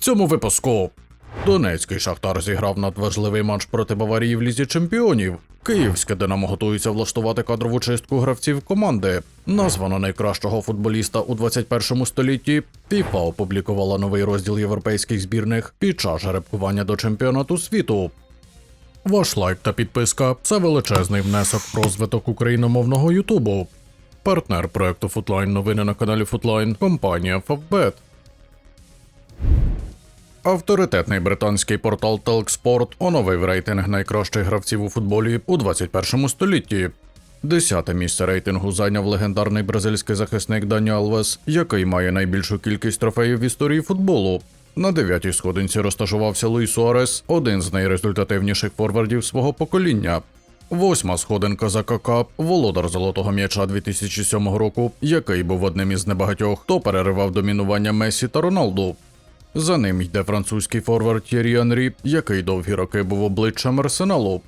цьому випуску. Донецький Шахтар зіграв надважливий матч проти Баварії в лізі чемпіонів. Київське Динамо готується влаштувати кадрову чистку гравців команди. Названо найкращого футболіста у 21 столітті. FIFA опублікувала новий розділ європейських збірних під час жеребкування до чемпіонату світу. Ваш лайк та підписка це величезний внесок в розвиток україномовного Ютубу. Партнер проекту Футлайн новини на каналі Футлайн компанія Favbet. Авторитетний британський портал Telksport оновив рейтинг найкращих гравців у футболі у 21 столітті. Десяте місце рейтингу зайняв легендарний бразильський захисник Дані Алвес, який має найбільшу кількість трофеїв в історії футболу. На дев'ятій сходинці розташувався Луї Суарес, один з найрезультативніших форвардів свого покоління. Восьма сходинка за КК – володар золотого м'яча 2007 року, який був одним із небагатьох, хто переривав домінування Месі та Роналду. За ним йде французький форвард Т'єрі Анрі, який довгі роки був обличчям арсеналу.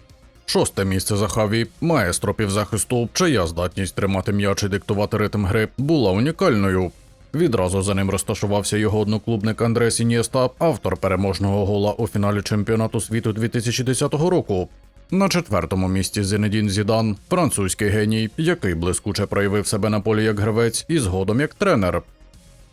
Шосте місце за Хаві, маестро півзахисту, чия здатність тримати м'яч і диктувати ритм гри була унікальною. Відразу за ним розташувався його одноклубник Андрес Інєста, автор переможного гола у фіналі чемпіонату світу 2010 року. На четвертому місці Зенедін Зідан, французький геній, який блискуче проявив себе на полі як гравець і згодом як тренер.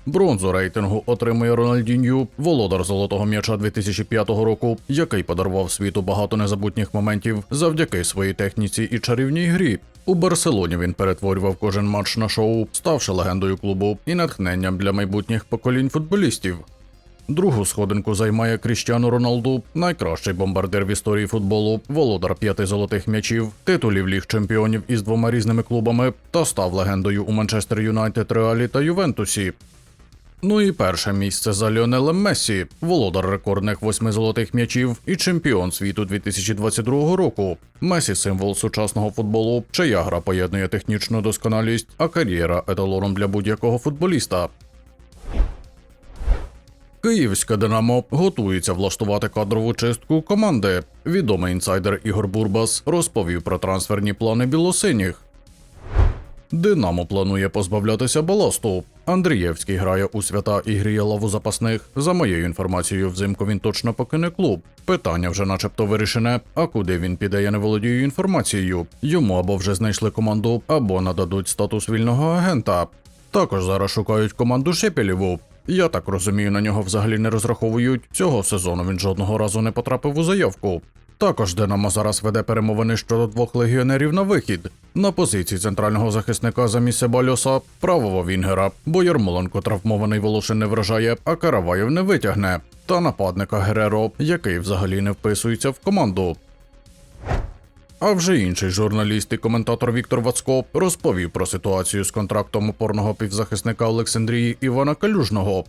Бронзу рейтингу отримує Рональдінью, володар золотого м'яча 2005 року, який подарував світу багато незабутніх моментів завдяки своїй техніці і чарівній грі. У Барселоні він перетворював кожен матч на шоу, ставши легендою клубу і натхненням для майбутніх поколінь футболістів. Другу сходинку займає Кріштіану Роналду, найкращий бомбардир в історії футболу, володар п'яти золотих м'ячів, титулів ліг чемпіонів із двома різними клубами та став легендою у Манчестер Юнайтед, Реалі та Ювентусі. Ну і перше місце за Ліонелем Мессі, володар рекордних восьми золотих м'ячів і чемпіон світу 2022 року. Месі символ сучасного футболу, чия гра поєднує технічну досконалість, а кар'єра еталоном для будь-якого футболіста. Київське Динамо готується влаштувати кадрову чистку команди. Відомий інсайдер Ігор Бурбас розповів про трансферні плани білосиніх. Динамо планує позбавлятися баласту. Андрієвський грає у свята і гріє лаву запасних. За моєю інформацією, взимку він точно покине клуб. Питання вже начебто вирішене. А куди він піде, я не володію інформацією. Йому або вже знайшли команду, або нададуть статус вільного агента. Також зараз шукають команду Шепелєву. Я так розумію, на нього взагалі не розраховують. Цього сезону він жодного разу не потрапив у заявку. Також Динамо зараз веде перемовини щодо двох легіонерів на вихід. На позиції центрального захисника замість Себальоса, правого Вінгера, бо Ярмоленко травмований Волошин не вражає, а Караваєв не витягне. Та нападника Гереро, який взагалі не вписується в команду. А вже інший журналіст і коментатор Віктор Вацко розповів про ситуацію з контрактом опорного півзахисника Олександрії Івана Калюжного.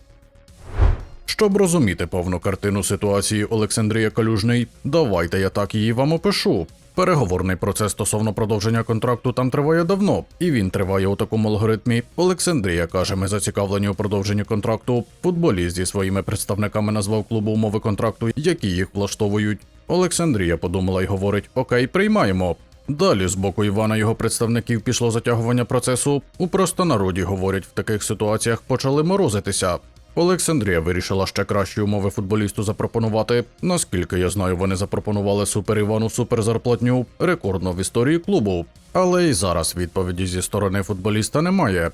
Щоб розуміти повну картину ситуації Олександрія Калюжний, давайте я так її вам опишу. Переговорний процес стосовно продовження контракту там триває давно, і він триває у такому алгоритмі. Олександрія каже, ми зацікавлені у продовженні контракту. Футболіст зі своїми представниками назвав клубу умови контракту, які їх влаштовують. Олександрія подумала і говорить: Окей, приймаємо. Далі з боку Івана його представників пішло затягування процесу. У простонароді говорять, в таких ситуаціях почали морозитися. Олександрія вирішила ще кращі умови футболісту запропонувати. Наскільки я знаю, вони запропонували супер Івану суперзарплатню, рекордно в історії клубу. Але і зараз відповіді зі сторони футболіста немає.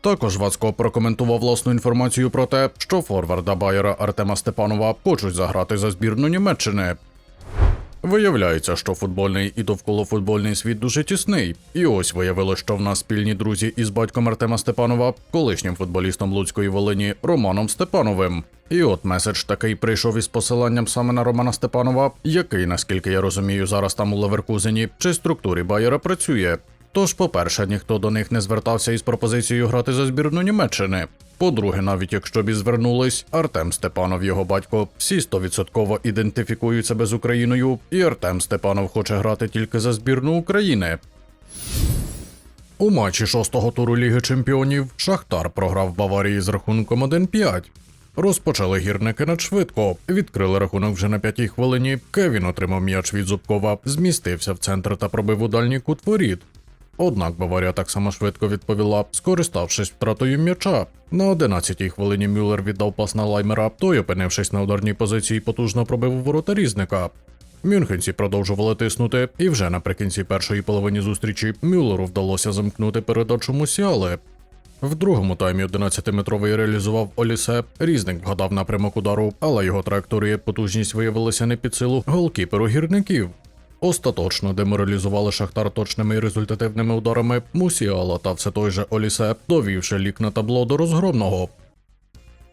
Також Вацко прокоментував власну інформацію про те, що форварда Байера Артема Степанова хочуть заграти за збірну Німеччини. Виявляється, що футбольний і довколофутбольний світ дуже тісний. І ось виявилось, що в нас спільні друзі із батьком Артема Степанова, колишнім футболістом Луцької Волині Романом Степановим. І от меседж такий прийшов із посиланням саме на Романа Степанова, який, наскільки я розумію, зараз там у Леверкузені чи структурі Байера працює. Тож, по-перше, ніхто до них не звертався із пропозицією грати за збірну Німеччини. По-друге, навіть якщо б і звернулись, Артем Степанов, його батько, всі стовідсотково ідентифікують себе з Україною, і Артем Степанов хоче грати тільки за збірну України. У матчі шостого туру Ліги Чемпіонів Шахтар програв Баварії з рахунком 1-5. Розпочали гірники надшвидко. Відкрили рахунок вже на п'ятій хвилині. Кевін отримав м'яч від Зубкова, змістився в центр та пробив у дальній кут воріт. Однак Баварія так само швидко відповіла, скориставшись втратою м'яча. На 11-й хвилині Мюллер віддав пас на лаймера, той, опинившись на ударній позиції, потужно пробив ворота різника. Мюнхенці продовжували тиснути, і вже наприкінці першої половини зустрічі Мюллеру вдалося замкнути передачу Мусіали. В другому таймі 11-метровий реалізував Олісе. Різник вгадав напрямок удару, але його траєкторія потужність виявилися не під силу голкіперу гірників. Остаточно деморалізували Шахтар точними і результативними ударами Мусіала та все той же Олісе, довівши лік на табло до розгромного.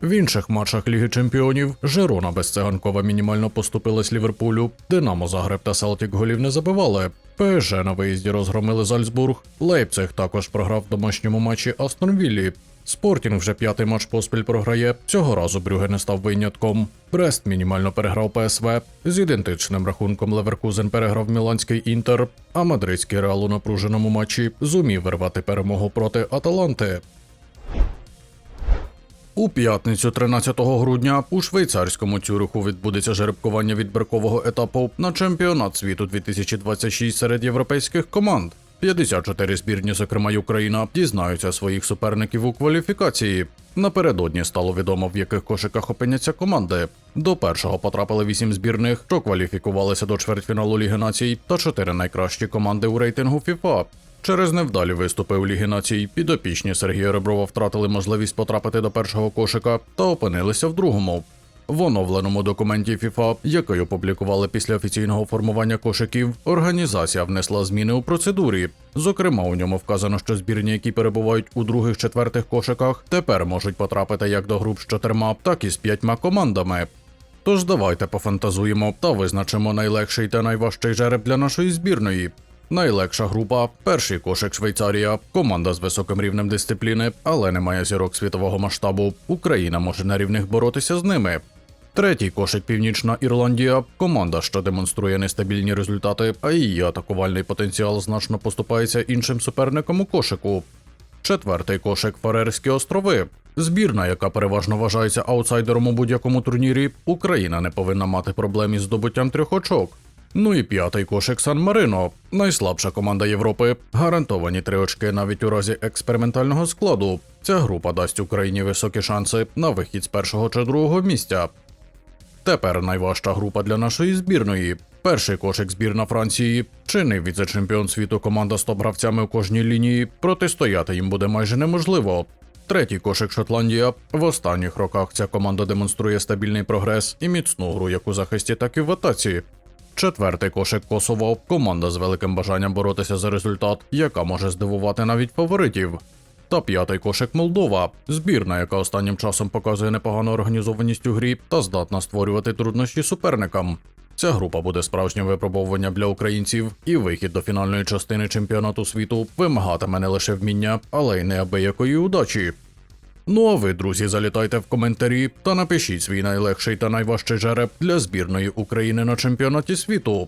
В інших матчах Ліги Чемпіонів Жерона безциганкова мінімально поступилась Ліверпулю, Динамо Загреб та Селтік голів не забивали. ПСЖ на виїзді розгромили Зальцбург. Лейпциг також програв в домашньому матчі Астон Віллі. Спортінг вже п'ятий матч поспіль програє. Цього разу Брюге не став винятком. Брест мінімально переграв ПСВ. З ідентичним рахунком Леверкузен переграв Міланський Інтер, а мадридський Реал у напруженому матчі зумів вирвати перемогу проти Аталанти. У п'ятницю, 13 грудня, у швейцарському цюриху відбудеться жеребкування відбіркового етапу на чемпіонат світу 2026 серед європейських команд. 54 збірні, зокрема й Україна, дізнаються своїх суперників у кваліфікації. Напередодні стало відомо, в яких кошиках опиняться команди. До першого потрапили 8 збірних, що кваліфікувалися до чвертьфіналу Ліги Націй, та 4 найкращі команди у рейтингу FIFA. Через невдалі виступи у Лігі Націй підопічні Сергія Реброва втратили можливість потрапити до першого кошика та опинилися в другому. В оновленому документі FIFA, який опублікували після офіційного формування кошиків, організація внесла зміни у процедурі. Зокрема, у ньому вказано, що збірні, які перебувають у других четвертих кошиках, тепер можуть потрапити як до груп з чотирма, так і з п'ятьма командами. Тож давайте пофантазуємо та визначимо найлегший та найважчий жереб для нашої збірної. Найлегша група перший кошик Швейцарія, команда з високим рівнем дисципліни, але не має зірок світового масштабу. Україна може на рівних боротися з ними. Третій кошик Північна Ірландія, команда, що демонструє нестабільні результати, а її атакувальний потенціал значно поступається іншим суперникам у кошику. Четвертий кошик Фарерські острови. Збірна, яка переважно вважається аутсайдером у будь-якому турнірі, Україна не повинна мати проблем із здобуттям трьох очок. Ну і п'ятий кошик Сан Марино, найслабша команда Європи. Гарантовані три очки навіть у разі експериментального складу. Ця група дасть Україні високі шанси на вихід з першого чи другого місця. Тепер найважча група для нашої збірної. Перший кошик збірна Франції, чинний віце-чемпіон світу команда з топ-гравцями у кожній лінії. Протистояти їм буде майже неможливо. Третій кошик Шотландія. В останніх роках ця команда демонструє стабільний прогрес і міцну гру як у захисті, так і в атаці. Четвертий кошик Косово команда з великим бажанням боротися за результат, яка може здивувати навіть фаворитів. Та п'ятий кошик Молдова збірна, яка останнім часом показує непогану організованість у грі та здатна створювати труднощі суперникам. Ця група буде справжнім випробовуванням для українців, і вихід до фінальної частини чемпіонату світу вимагатиме не лише вміння, але й неабиякої удачі. Ну а ви, друзі, залітайте в коментарі та напишіть свій найлегший та найважчий жереб для збірної України на чемпіонаті світу.